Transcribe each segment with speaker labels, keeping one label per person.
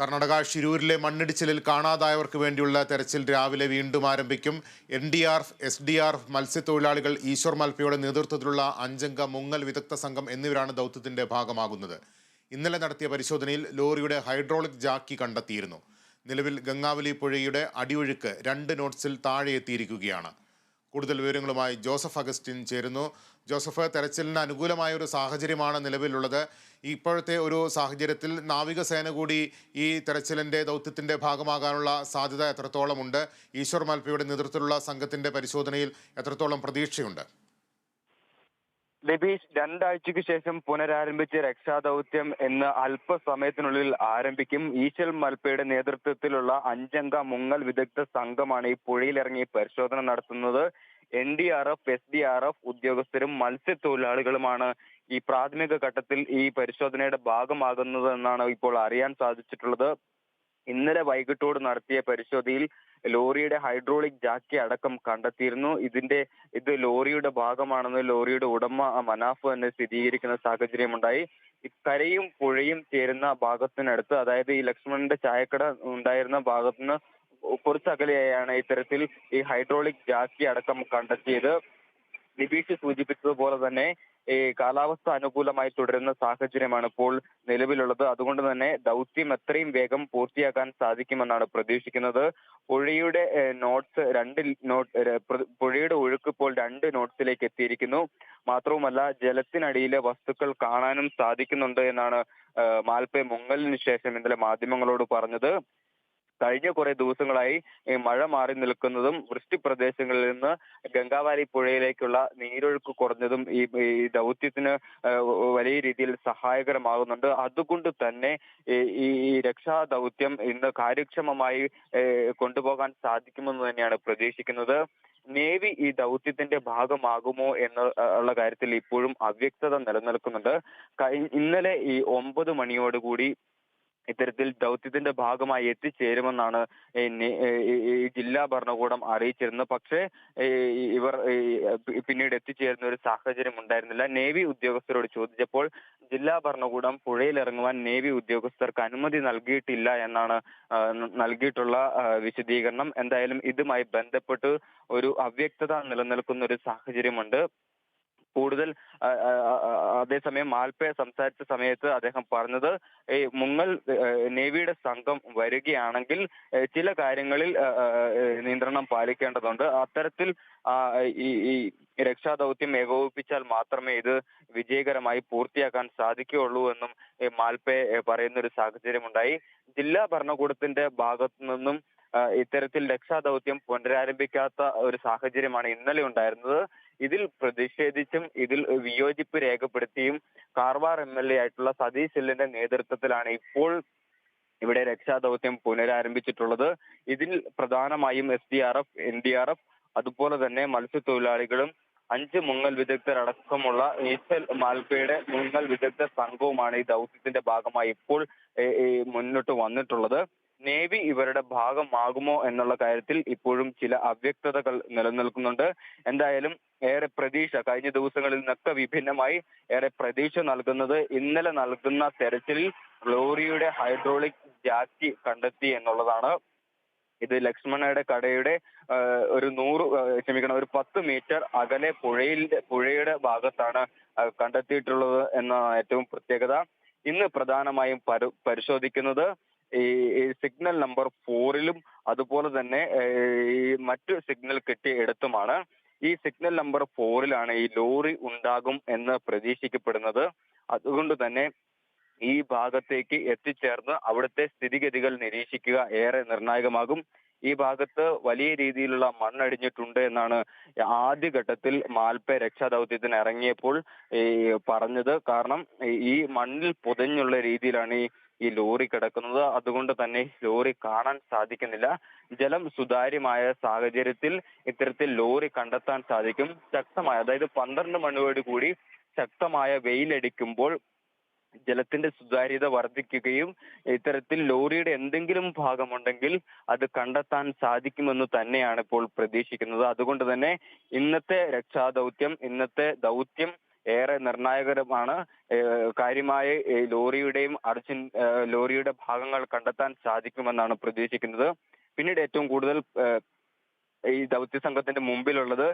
Speaker 1: കർണാടക ഷിരൂരിലെ മണ്ണിടിച്ചിലിൽ കാണാതായവർക്ക് വേണ്ടിയുള്ള തെരച്ചിൽ രാവിലെ വീണ്ടും ആരംഭിക്കും. N D R F S D R F മത്സ്യത്തൊഴിലാളികൾ ഈശ്വർ മൽപ്പയുടെ നേതൃത്വത്തിലുള്ള അഞ്ചംഗ മുങ്ങൽ വിദഗ്ധ സംഘം എന്നിവരാണ് ദൗത്യത്തിന്റെ ഭാഗമാകുന്നത്. ഇന്നലെ നടത്തിയ പരിശോധനയിൽ ലോറിയുടെ ഹൈഡ്രോളിക് ജാക്കി കണ്ടെത്തിയിരുന്നു. നിലവിൽ ഗംഗാവലി പുഴയുടെ അടിയൊഴുക്ക് രണ്ട് നോട്ട്സിൽ താഴെ എത്തിയിരിക്കുകയാണ് കൂടുതൽ വിവരങ്ങളുമായി ജോസഫ് അഗസ്റ്റിൻ ചേരുന്നു. ജോസഫ് തെരച്ചിലിന് അനുകൂലമായ ഒരു സാഹചര്യമാണ് നിലവിലുള്ളത്. ഇപ്പോഴത്തെ ഒരു സാഹചര്യത്തിൽ നാവികസേന കൂടി ഈ തെരച്ചിലിന്റെ ദൗത്യത്തിന്റെ ഭാഗമാകാനുള്ള സാധ്യത എത്രത്തോളമുണ്ട്? ഈശ്വർ മൽപ്പയുടെ നേതൃത്വത്തിലുള്ള സംഘത്തിന്റെ പരിശോധനയിൽ എത്രത്തോളം പ്രതീക്ഷയുണ്ട്?
Speaker 2: ലബീഷ് രണ്ടാഴ്ചയ്ക്ക് ശേഷം പുനരാരംഭിച്ച രക്ഷാദൗത്യം എന്ന് അല്പസമയത്തിനുള്ളിൽ ആരംഭിക്കും. ഈശൽ മൽപ്പയുടെ നേതൃത്വത്തിലുള്ള അഞ്ചംഗ മുങ്ങൽ വിദഗ്ധ സംഘമാണ് ഈ പുഴയിലിറങ്ങി പരിശോധന നടത്തുന്നത്. N D R F S D R F ഉദ്യോഗസ്ഥരും മത്സ്യത്തൊഴിലാളികളുമാണ് ഈ പ്രാഥമിക ഘട്ടത്തിൽ ഈ പരിശോധനയുടെ ഭാഗമാകുന്നത് എന്നാണ് ഇപ്പോൾ അറിയാൻ സാധിച്ചിട്ടുള്ളത്. ഇന്നലെ വൈകിട്ടോട് നടത്തിയ പരിശോധനയിൽ ലോറിയുടെ ഹൈഡ്രോളിക് ജാക്കി അടക്കം കണ്ടെത്തിയിരുന്നു. ഇതിന്റെ ഇത് ലോറിയുടെ ഭാഗമാണെന്ന് ലോറിയുടെ ഉടമ മനാഫ് തന്നെ സ്ഥിരീകരിക്കുന്ന സാഹചര്യമുണ്ടായി. കരയും പുഴയും ചേരുന്ന ഭാഗത്തിനടുത്ത് അതായത് ഈ ലക്ഷ്മണന്റെ ചായക്കട ഉണ്ടായിരുന്ന ഭാഗത്തുനിന്ന് കുറച്ചകലെയായാണ് ഇത്തരത്തിൽ ഈ ഹൈഡ്രോളിക് ജാക്കി അടക്കം കണ്ടെത്തിയത്. നിബീഷ് സൂചിപ്പിച്ചതുപോലെ തന്നെ ഈ കാലാവസ്ഥ അനുകൂലമായി തുടരുന്ന സാഹചര്യമാണ് ഇപ്പോൾ നിലവിലുള്ളത്. അതുകൊണ്ട് തന്നെ ദൗത്യം എത്രയും വേഗം പൂർത്തിയാക്കാൻ സാധിക്കുമെന്നാണ് പ്രതീക്ഷിക്കുന്നത്. പുഴയുടെ നോട്ട്സ് രണ്ട് നോട്ട് പുഴയുടെ ഒഴുക്ക് ഇപ്പോൾ രണ്ട് നോട്ട്സിലേക്ക് എത്തിയിരിക്കുന്നു. മാത്രവുമല്ല ജലത്തിനടിയിലെ വസ്തുക്കൾ കാണാനും സാധിക്കുന്നുണ്ട് എന്നാണ് മാൽപ്പെ മുങ്ങലിന് ശേഷം ഇന്നലെ മാധ്യമങ്ങളോട് പറഞ്ഞത്. കഴിഞ്ഞ കുറെ ദിവസങ്ങളായി മഴ മാറി നിൽക്കുന്നതും വൃഷ്ടി പ്രദേശങ്ങളിൽ നിന്ന് ഗംഗാവാലി പുഴയിലേക്കുള്ള നീരൊഴുക്ക് കുറഞ്ഞതും ഈ ദൗത്യത്തിന് വലിയ രീതിയിൽ സഹായകരമാകുന്നുണ്ട്. അതുകൊണ്ട് തന്നെ ഈ രക്ഷാ ദൗത്യം ഇന്ന് കാര്യക്ഷമമായി കൊണ്ടുപോകാൻ സാധിക്കുമെന്ന് തന്നെയാണ് പ്രതീക്ഷിക്കുന്നത്. നേവി ഈ ദൗത്യത്തിന്റെ ഭാഗമാകുമോ എന്നുള്ള കാര്യത്തിൽ ഇപ്പോഴും അവ്യക്തത നിലനിൽക്കുന്നുണ്ട്. ഇന്നലെ ഈ ഒമ്പത് മണിയോടുകൂടി ഇത്തരത്തിൽ ദൗത്യത്തിന്റെ ഭാഗമായി എത്തിച്ചേരുമെന്നാണ് ജില്ലാ ഭരണകൂടം അറിയിച്ചിരുന്നത്. പക്ഷേ ഇവർ പിന്നീട് എത്തിച്ചേരുന്ന ഒരു സാഹചര്യം ഉണ്ടായിരുന്നില്ല. നേവി ഉദ്യോഗസ്ഥരോട് ചോദിച്ചപ്പോൾ ജില്ലാ ഭരണകൂടം പുഴയിൽ ഇറങ്ങുവാൻ നേവി ഉദ്യോഗസ്ഥർക്ക് അനുമതി നൽകിയിട്ടില്ല എന്നാണ് നൽകിയിട്ടുള്ള വിശദീകരണം. എന്തായാലും ഇതുമായി ബന്ധപ്പെട്ട് ഒരു അവ്യക്തത നിലനിൽക്കുന്ന ഒരു സാഹചര്യമുണ്ട്. കൂടുതൽ അതേസമയം മാൽപ്പെ സംസാരിച്ച സമയത്ത് അദ്ദേഹം പറഞ്ഞത് ഈ മുങ്ങൽ നേവിയുടെ സംഘം വരികയാണെങ്കിൽ ചില കാര്യങ്ങളിൽ നിയന്ത്രണം പാലിക്കേണ്ടതുണ്ട്. അത്തരത്തിൽ ഈ രക്ഷാദൗത്യം ഏകോപിപ്പിച്ചാൽ മാത്രമേ ഇത് വിജയകരമായി പൂർത്തിയാക്കാൻ സാധിക്കുകയുള്ളൂ എന്നും മാൽപ്പെ പറയുന്ന ഒരു സാഹചര്യം ഉണ്ടായി ജില്ലാ ഭരണകൂടത്തിന്റെ ഭാഗത്തു നിന്നും ഇത്തരത്തിൽ രക്ഷാദൗത്യം പുനരാരംഭിക്കാത്ത ഒരു സാഹചര്യമാണ് ഇന്നലെ ഉണ്ടായിരുന്നത്. ഇതിൽ പ്രതിഷേധിച്ചും ഇതിൽ വിയോജിപ്പ് രേഖപ്പെടുത്തിയും കാർവാർ എം എൽ എ ആയിട്ടുള്ള സതീഷ് എല്ലിന്റെ നേതൃത്വത്തിലാണ് ഇപ്പോൾ ഇവിടെ രക്ഷാദൗത്യം പുനരാരംഭിച്ചിട്ടുള്ളത്. ഇതിൽ പ്രധാനമായും S D R F N D R F അതുപോലെ തന്നെ മത്സ്യത്തൊഴിലാളികളും അഞ്ച് മുങ്ങൽ വിദഗ്ധരടക്കമുള്ള നീച്ചൽ മാൽപ്പയുടെ മുങ്ങൽ വിദഗ്ധ സംഘവുമാണ് ഈ ദൗത്യത്തിന്റെ ഭാഗമായി ഇപ്പോൾ മുന്നോട്ട് വന്നിട്ടുള്ളത്. നേവി ഇവരുടെ ഭാഗമാകുമോ എന്നുള്ള കാര്യത്തിൽ ഇപ്പോഴും ചില അവ്യക്തതകൾ നിലനിൽക്കുന്നുണ്ട്. എന്തായാലും ഏറെ പ്രതീക്ഷ കഴിഞ്ഞ ദിവസങ്ങളിൽ നിന്നൊക്കെ വിഭിന്നമായി ഏറെ പ്രതീക്ഷ നൽകുന്നത് ഇന്നലെ നൽകുന്ന തെരച്ചിലിൽ ലോറിയുടെ ഹൈഡ്രോളിക് ജാക്കി കണ്ടെത്തി എന്നുള്ളതാണ്. ഇത് ലക്ഷ്മണയുടെ കടയുടെ ഒരു നൂറ് ക്ഷമിക്കണം ഒരു പത്ത് മീറ്റർ അകലെ പുഴയിലെ പുഴയുടെ ഭാഗത്താണ് കണ്ടെത്തിയിട്ടുള്ളത് എന്നതാണ് ഏറ്റവും പ്രത്യേകത. ഇന്ന് പ്രധാനമായും പരിശോധിക്കുന്നത് സിഗ്നൽ നമ്പർ ഫോറിലും അതുപോലെ തന്നെ മറ്റു സിഗ്നൽ കിട്ടിയ ഇടത്തുമാണ്. ഈ സിഗ്നൽ നമ്പർ ഫോറിലാണ് ഈ ലോറി ഉണ്ടാകും എന്ന് പ്രതീക്ഷിക്കപ്പെടുന്നത്. അതുകൊണ്ട് തന്നെ ഈ ഭാഗത്തേക്ക് എത്തിച്ചേർന്ന് അവിടുത്തെ സ്ഥിതിഗതികൾ നിരീക്ഷിക്കുക ഏറെ നിർണായകമാകും. ഈ ഭാഗത്ത് വലിയ രീതിയിലുള്ള മണ്ണടിഞ്ഞിട്ടുണ്ട് എന്നാണ് ആദ്യഘട്ടത്തിൽ മാൽപ്പെ രക്ഷാദൗത്യത്തിന് ഇറങ്ങിയപ്പോൾ ഈ പറഞ്ഞത്. കാരണം ഈ മണ്ണിൽ പുതഞ്ഞുള്ള രീതിയിലാണ് ഈ ഈ ലോറി കിടക്കുന്നത്. അതുകൊണ്ട് തന്നെ ലോറി കാണാൻ സാധിക്കുന്നില്ല. ജലം സുതാര്യമായ സാഹചര്യത്തിൽ ഇത്തരത്തിൽ ലോറി കണ്ടെത്താൻ സാധിക്കും. ശക്തമായ അതായത് പന്ത്രണ്ട് മണിയോട് കൂടി ശക്തമായ വെയിലടിക്കുമ്പോൾ ജലത്തിന്റെ സുതാര്യത വർദ്ധിക്കുകയും ഇത്തരത്തിൽ ലോറിയുടെ എന്തെങ്കിലും ഭാഗമുണ്ടെങ്കിൽ അത് കണ്ടെത്താൻ സാധിക്കുമെന്ന് തന്നെയാണ് ഇപ്പോൾ പ്രതീക്ഷിക്കുന്നത്. അതുകൊണ്ട് തന്നെ ഇന്നത്തെ രക്ഷാദൗത്യം ഇന്നത്തെ ദൗത്യം ഏറെ നിർണായകരമാണ്. കാര്യമായ ലോറിയുടെയും അർജുൻ ലോറിയുടെ ഭാഗങ്ങൾ കണ്ടെത്താൻ സാധിക്കുമെന്നാണ് പ്രതീക്ഷിക്കുന്നത്. പിന്നീട് ഏറ്റവും കൂടുതൽ ഈ ദൗത്യ സംഘത്തിന്റെ മുമ്പിലുള്ളത്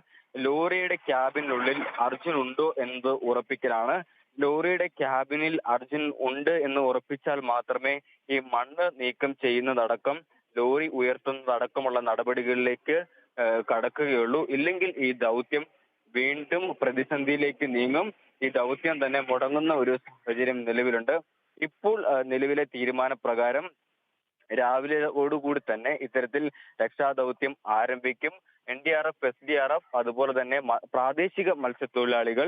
Speaker 2: ലോറിയുടെ ക്യാബിനുള്ളിൽ അർജുൻ ഉണ്ടോ എന്ന് ഉറപ്പിക്കലാണ്. ലോറിയുടെ ക്യാബിനിൽ അർജുൻ ഉണ്ട് എന്ന് ഉറപ്പിച്ചാൽ മാത്രമേ ഈ മണ്ണ് നീക്കം ചെയ്യുന്നതടക്കം ലോറി ഉയർത്തുന്നതടക്കമുള്ള നടപടികളിലേക്ക് കടക്കുകയുള്ളൂ. ഇല്ലെങ്കിൽ ഈ ദൗത്യം വീണ്ടും പ്രതിസന്ധിയിലേക്ക് നീങ്ങും. ഈ ദൗത്യം തന്നെ മുടങ്ങുന്ന ഒരു സാഹചര്യം നിലവിലുണ്ട്. ഇപ്പോൾ നിലവിലെ തീരുമാനപ്രകാരം രാവിലെയോടുകൂടി തന്നെ ഇത്തരത്തിൽ രക്ഷാദൗത്യം ആരംഭിക്കും. N D R F S D R F അതുപോലെ തന്നെ പ്രാദേശിക മത്സ്യത്തൊഴിലാളികൾ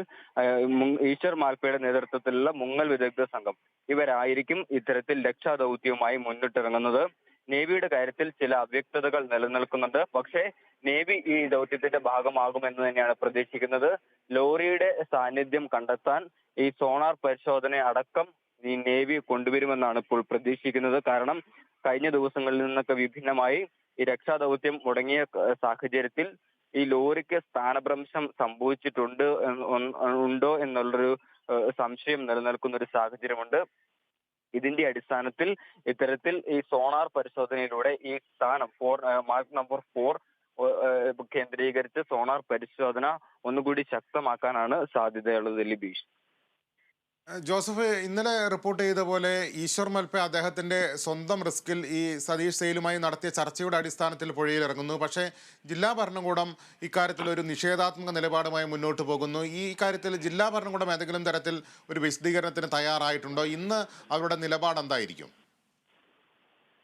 Speaker 2: ഈശ്വർ മാൽപ്പയുടെ നേതൃത്വത്തിലുള്ള മുങ്ങൽ വിദഗ്ധ സംഘം ഇവരായിരിക്കും ഇത്തരത്തിൽ രക്ഷാദൗത്യവുമായി മുന്നിട്ടിറങ്ങുന്നത്. നേവിയുടെ കാര്യത്തിൽ ചില അവ്യക്തതകൾ നിലനിൽക്കുന്നുണ്ട്. പക്ഷേ നേവി ഈ ദൗത്യത്തിന്റെ ഭാഗമാകുമെന്ന് തന്നെയാണ് പ്രതീക്ഷിക്കുന്നത്. ലോറിയുടെ സാന്നിധ്യം കണ്ടെത്താൻ ഈ സോണാർ പരിശോധന അടക്കം ഈ നേവി കൊണ്ടുവരുമെന്നാണ് ഇപ്പോൾ പ്രതീക്ഷിക്കുന്നത്. കാരണം കഴിഞ്ഞ ദിവസങ്ങളിൽ നിന്നൊക്കെ വിഭിന്നമായി ഈ രക്ഷാദൗത്യം മുടങ്ങിയ സാഹചര്യത്തിൽ ഈ ലോറിക്ക് സ്ഥാനഭ്രംശം സംഭവിച്ചിട്ടുണ്ട് ഉണ്ടോ എന്നുള്ളൊരു സംശയം നിലനിൽക്കുന്ന ഒരു സാഹചര്യമുണ്ട്. ഇതിന്റെ അടിസ്ഥാനത്തിൽ ഇത്തരത്തിൽ ഈ സോണാർ പരിശോധനയിലൂടെ ഈ സ്ഥാനം ഫോർ മാർക്ക് നമ്പർ ഫോർ കേന്ദ്രീകരിച്ച് സോണാർ പരിശോധന ഒന്നുകൂടി ശക്തമാക്കാനാണ് സാധ്യതയുള്ളത് ലിബീഷ്.
Speaker 1: ജോസഫ് ഇന്നലെ റിപ്പോർട്ട് ചെയ്ത പോലെ ഈശ്വർ മൽപ്പെ അദ്ദേഹത്തിന്റെ സ്വന്തം റിസ്കിൽ ഈ സതീഷ് സെയിലുമായി നടത്തിയ ചർച്ചയുടെ അടിസ്ഥാനത്തിൽ പുഴയിൽ ഇറങ്ങുന്നു. പക്ഷേ ജില്ലാ ഭരണകൂടം ഇക്കാര്യത്തിൽ ഒരു നിഷേധാത്മക നിലപാടുമായി മുന്നോട്ട് പോകുന്നു. ഈ കാര്യത്തിൽ ജില്ലാ ഭരണകൂടം ഏതെങ്കിലും തരത്തിൽ ഒരു വിശദീകരണത്തിന് തയ്യാറായിട്ടുണ്ടോ? ഇന്ന് അവരുടെ നിലപാട് എന്തായിരിക്കും?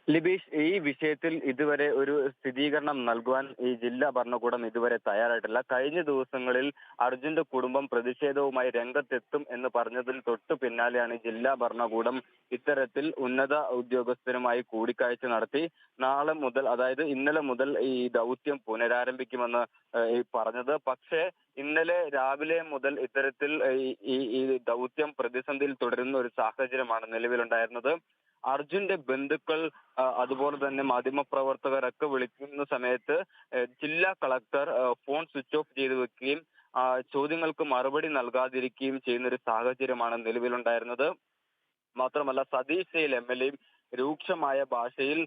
Speaker 2: ലിബീഷ് ഈ വിഷയത്തിൽ ഇതുവരെ ഒരു സ്ഥിരീകരണം നൽകുവാൻ ഈ ജില്ലാ ഭരണകൂടം ഇതുവരെ തയ്യാറായിട്ടില്ല. കഴിഞ്ഞ ദിവസങ്ങളിൽ അർജുന്റെ കുടുംബം പ്രതിഷേധവുമായി രംഗത്തെത്തും എന്ന് പറഞ്ഞതിൽ തൊട്ടു പിന്നാലെയാണ് ജില്ലാ ഭരണകൂടം ഇത്തരത്തിൽ ഉന്നത ഉദ്യോഗസ്ഥരുമായി കൂടിക്കാഴ്ച നടത്തി. നാളെ മുതൽ അതായത് ഇന്നലെ മുതൽ ഈ ദൗത്യം പുനരാരംഭിക്കുമെന്ന് പറഞ്ഞത്. പക്ഷേ ഇന്നലെ രാവിലെ മുതൽ ഇത്തരത്തിൽ ഈ ദൗത്യം പ്രതിസന്ധിയിൽ തുടരുന്ന ഒരു സാഹചര്യമാണ് നിലവിലുണ്ടായിരുന്നത്. അർജുന്റെ ബന്ധുക്കൾ അതുപോലെ തന്നെ മാധ്യമപ്രവർത്തകരൊക്കെ വിളിക്കുന്ന സമയത്ത് ജില്ലാ കളക്ടർ ഫോൺ സ്വിച്ച് ഓഫ് ചെയ്തു വെക്കുകയും ചോദ്യങ്ങൾക്ക് മറുപടി നൽകാതിരിക്കുകയും ചെയ്യുന്ന ഒരു സാഹചര്യമാണ് നിലവിലുണ്ടായിരുന്നത്. മാത്രമല്ല സതീഷ് സെയിൽ എം എൽ എയും രൂക്ഷമായ ഭാഷയിൽ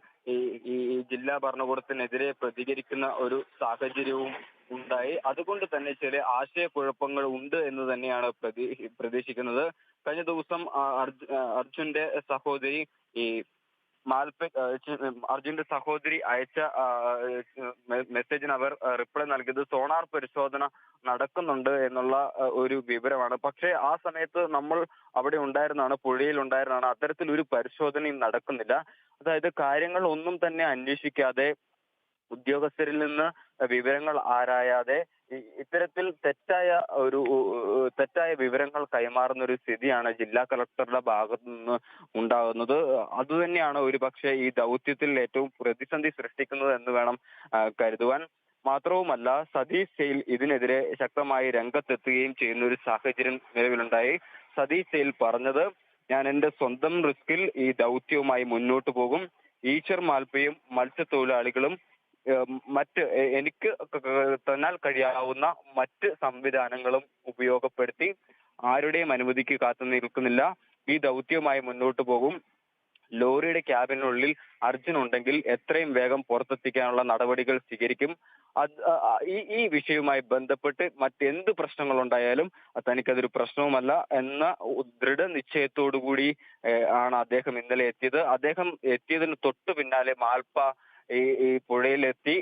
Speaker 2: ഈ ജില്ലാ ഭരണകൂടത്തിനെതിരെ പ്രതികരിക്കുന്ന ഒരു സാഹചര്യവും ഉണ്ടായി. അതുകൊണ്ട് തന്നെ ചില ആശയക്കുഴപ്പങ്ങൾ ഉണ്ട് എന്ന് തന്നെയാണ് പ്രതി പ്രതീക്ഷിക്കുന്നത്. കഴിഞ്ഞ ദിവസം അർജുന്റെ സഹോദരി ഈ മാൽപെ അർജുന്റെ സഹോദരി അയച്ച മെസ്സേജിന് അവർ റിപ്ലൈ നൽകിയത് സോണാർ പരിശോധന നടക്കുന്നുണ്ട് എന്നുള്ള ഒരു വിവരമാണ്. പക്ഷേ ആ സമയത്ത് നമ്മൾ അവിടെ ഉണ്ടായിരുന്നാണ് പുഴയിൽ ഉണ്ടായിരുന്നാണ് അത്തരത്തിൽ ഒരു പരിശോധനയും നടക്കുന്നില്ല. അതായത് കാര്യങ്ങൾ ഒന്നും തന്നെ അന്വേഷിക്കാതെ ഉദ്യോഗസ്ഥരിൽ നിന്ന് വിവരങ്ങൾ ആരായാതെ ഇത്തരത്തിൽ തെറ്റായ ഒരു തെറ്റായ വിവരങ്ങൾ കൈമാറുന്ന ഒരു സ്ഥിതിയാണ് ജില്ലാ കളക്ടറുടെ ഭാഗത്തു നിന്ന് ഉണ്ടാകുന്നത്. അതുതന്നെയാണ് ഒരു പക്ഷേ ഈ ദൗത്യത്തിൽ ഏറ്റവും പ്രതിസന്ധി സൃഷ്ടിക്കുന്നത് എന്ന് വേണം കരുതുവാൻ. മാത്രവുമല്ല സതീഷ് സെയിൽ ഇതിനെതിരെ ശക്തമായി രംഗത്തെത്തുകയും ചെയ്യുന്ന ഒരു സാഹചര്യം നിലവിലുണ്ടായി. സതീഷ് സെയിൽ പറഞ്ഞത് ഞാൻ എന്റെ സ്വന്തം റിസ്കിൽ ഈ ദൗത്യവുമായി മുന്നോട്ട് പോകും. ഈച്ചർ മാൽപ്പയും മത്സ്യത്തൊഴിലാളികളും മറ്റ് എനിക്ക് തന്നാൽ കഴിയാവുന്ന മറ്റ് സംവിധാനങ്ങളും ഉപയോഗപ്പെടുത്തി ആരുടെയും അനുമതിക്ക് കാത്തു നിൽക്കുന്നില്ല. ഈ ദൗത്യവുമായി മുന്നോട്ട് പോകും. ലോറിയുടെ ക്യാബിനുള്ളിൽ അർജുൻ ഉണ്ടെങ്കിൽ എത്രയും വേഗം പുറത്തെത്തിക്കാനുള്ള നടപടികൾ സ്വീകരിക്കും. ഈ ഈ വിഷയവുമായി ബന്ധപ്പെട്ട് മറ്റെന്ത് പ്രശ്നങ്ങൾ ഉണ്ടായാലും തനിക്കതൊരു പ്രശ്നവുമല്ല എന്ന ദൃഢനിശ്ചയത്തോടു കൂടി ആണ് അദ്ദേഹം ഇന്നലെ എത്തിയത്. അദ്ദേഹം എത്തിയതിന് തൊട്ടു പിന്നാലെ മാൽപ്പ ഈ ഈ പുഴയിലെത്തി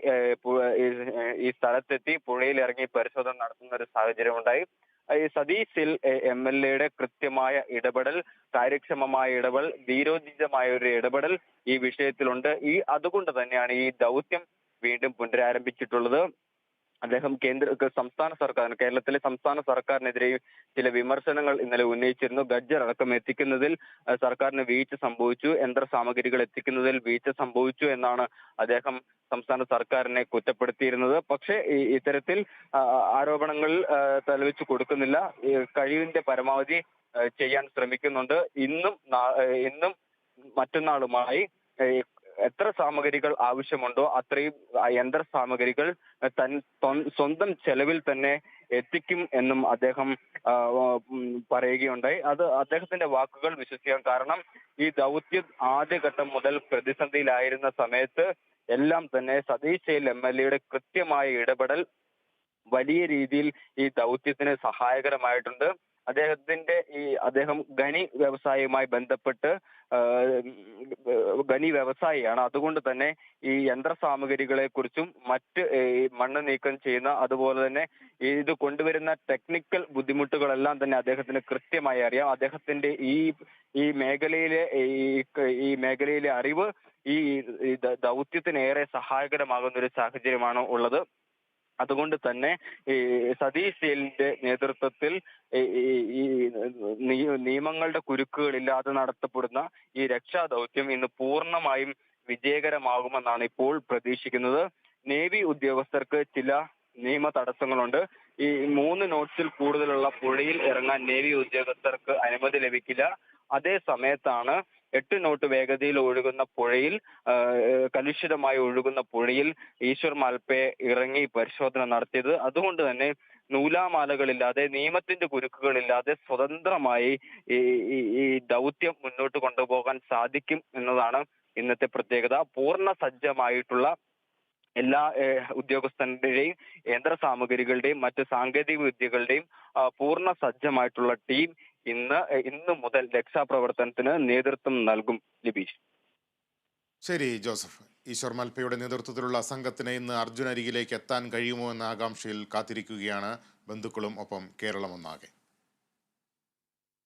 Speaker 2: ഈ- സ്ഥലത്തെത്തി പുഴയിൽ ഇറങ്ങി പരിശോധന നടത്തുന്ന ഒരു സാഹചര്യം ഉണ്ടായി ഈ സതീശിൽ എം എൽ എയുടെ കൃത്യമായ ഇടപെടൽ കാര്യക്ഷമമായ ഇടപെടൽ ധീരോചിതമായ ഒരു ഇടപെടൽ ഈ വിഷയത്തിലുണ്ട്. ഈ അതുകൊണ്ട് തന്നെയാണ് ഈ ദൗത്യം വീണ്ടും പുനരാരംഭിച്ചിട്ടുള്ളത്. അദ്ദേഹം കേന്ദ്ര സംസ്ഥാന സർക്കാരിന് കേരളത്തിലെ സംസ്ഥാന സർക്കാരിനെതിരെ ചില വിമർശനങ്ങൾ ഇന്നലെ ഉന്നയിച്ചിരുന്നു. ഗഡ്ജർ അടക്കം എത്തിക്കുന്നതിൽ സർക്കാരിന് വീഴ്ച സംഭവിച്ചു. യന്ത്ര സാമഗ്രികൾ എത്തിക്കുന്നതിൽ വീഴ്ച സംഭവിച്ചു എന്നാണ് അദ്ദേഹം സംസ്ഥാന സർക്കാരിനെ കുറ്റപ്പെടുത്തിയിരുന്നത്. പക്ഷേ ഇത്തരത്തിൽ ആരോപണങ്ങൾ തലവെച്ച് കൊടുക്കുന്നില്ല. കഴിവിന്റെ പരമാവധി ചെയ്യാൻ ശ്രമിക്കുന്നുണ്ട്. ഇന്നും ഇന്നും മറ്റന്നാളുമായി എത്ര സാമഗ്രികൾ ആവശ്യമുണ്ടോ അത്രയും യന്ത്ര സാമഗ്രികൾ തൻ സ്വന്തം ചെലവിൽ തന്നെ എത്തിക്കും എന്നും അദ്ദേഹം പറയുകയുണ്ടായി. അത് അദ്ദേഹത്തിന്റെ വാക്കുകൾ വിശ്വസിക്കാം. കാരണം ഈ ദൗത്യം ആദ്യഘട്ടം മുതൽ പ്രതിസന്ധിയിലായിരുന്ന സമയത്ത് എല്ലാം തന്നെ സതീഷ് എം എൽ എയുടെ കൃത്യമായ ഇടപെടൽ വലിയ രീതിയിൽ ഈ ദൗത്യത്തിന് സഹായകരമായിട്ടുണ്ട്. അദ്ദേഹത്തിന്റെ ഈ അദ്ദേഹം ഖനി വ്യവസായവുമായി ബന്ധപ്പെട്ട് ഖനി വ്യവസായിയാണ്. അതുകൊണ്ട് തന്നെ ഈ യന്ത്ര സാമഗ്രികളെ കുറിച്ചും മറ്റ് മണ്ണ് നീക്കം ചെയ്യുന്ന അതുപോലെ തന്നെ ഇത് കൊണ്ടുവരുന്ന ടെക്നിക്കൽ ബുദ്ധിമുട്ടുകളെല്ലാം തന്നെ അദ്ദേഹത്തിന് കൃത്യമായി അറിയാം. അദ്ദേഹത്തിന്റെ ഈ ഈ മേഖലയിലെ ഈ മേഖലയിലെ അറിവ് ഈ ദൗത്യത്തിന് ഏറെ സഹായകരമാകുന്ന ഒരു സാഹചര്യമാണ് ഉള്ളത്. അതുകൊണ്ട് തന്നെ ഈ സതീഷ് ജയിലിന്റെ നേതൃത്വത്തിൽ ഈ- നിയമങ്ങളുടെ കുരുക്കുകളില്ലാതെ നടത്തപ്പെടുന്ന ഈ രക്ഷാ ദൗത്യം ഇന്ന് പൂർണമായും വിജയകരമാകുമെന്നാണ് ഇപ്പോൾ പ്രതീക്ഷിക്കുന്നത്. നേവി ഉദ്യോഗസ്ഥർക്ക് ചില നിയമ തടസ്സങ്ങളുണ്ട്. ഈ മൂന്ന് നോട്ട്സിൽ കൂടുതലുള്ള പുഴയിൽ ഇറങ്ങാൻ നേവി ഉദ്യോഗസ്ഥർക്ക് അനുമതി ലഭിക്കില്ല. അതേ സമയത്താണ് എട്ട് നോട്ട് വേഗതയിൽ ഒഴുകുന്ന പുഴയിൽ കലുഷിതമായി ഒഴുകുന്ന പുഴയിൽ ഈശ്വർ മാൽപ്പെ ഇറങ്ങി പരിശോധന നടത്തിയത്. അതുകൊണ്ട് തന്നെ നൂലാമാലകളില്ലാതെ നിയമത്തിന്റെ കുരുക്കുകളില്ലാതെ സ്വതന്ത്രമായി ഈ ദൗത്യം മുന്നോട്ട് കൊണ്ടുപോകാൻ സാധിക്കും എന്നതാണ് ഇന്നത്തെ പ്രത്യേകത. പൂർണ സജ്ജമായിട്ടുള്ള എല്ലാ ഉദ്യോഗസ്ഥരുടെയും യന്ത്ര സാമഗ്രികളുടെയും മറ്റ് സാങ്കേതിക വിദ്യകളുടെയും പൂർണ സജ്ജമായിട്ടുള്ള ടീം ഇന്ന് ഇന്ന് മുതൽ രക്ഷാപ്രവർത്തനത്തിന് നേതൃത്വം നൽകും ലിബീഷ്.
Speaker 1: ശരി ജോസഫ്. ഈശ്വർ മൽപ്പയുടെ നേതൃത്വത്തിലുള്ള സംഘത്തിന് ഇന്ന് അർജുനരികിലേക്ക് എത്താൻ കഴിയുമോ എന്ന ആകാംക്ഷയിൽ കാത്തിരിക്കുകയാണ് ബന്ധുക്കളും ഒപ്പം കേരളം ഒന്നാകെ